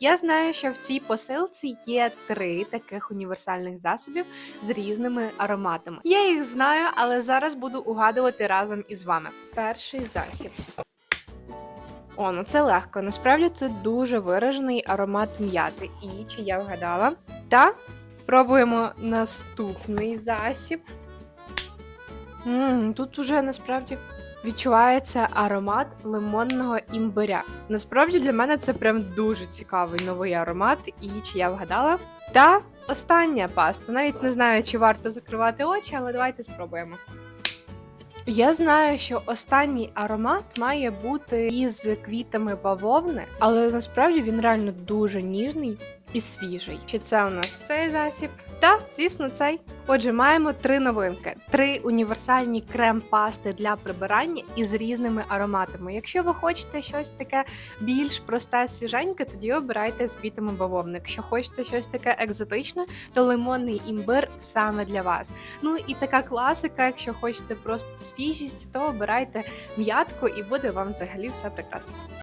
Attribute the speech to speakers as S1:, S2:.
S1: Я знаю, що в цій посилці є три таких універсальних засобів з різними ароматами. Я їх знаю, але зараз буду угадувати разом із вами. Перший засіб. О, ну це легко. Насправді це дуже виражений аромат м'яти. І чи я вгадала? Та пробуємо наступний засіб. м тут уже насправді відчувається аромат лимонного імбиря. Насправді для мене це прям дуже цікавий новий аромат, і чи я вгадала? Та остання паста. Навіть не знаю, чи варто закривати очі, але давайте спробуємо. Я знаю, що останній аромат має бути із квітами бавовни, але насправді він реально дуже ніжний і свіжий. Чи це у нас цей засіб? Та, звісно, цей. Отже, маємо три новинки: три універсальні крем-пасти для прибирання із різними ароматами. Якщо ви хочете щось таке більш просте, свіженьке, тоді обирайте з квітами бавовни. Якщо хочете щось таке екзотичне, то лимонний імбир саме для вас. Ну і така класика, якщо хочете просто свіжість, то обирайте м'ятку і буде вам взагалі все прекрасно.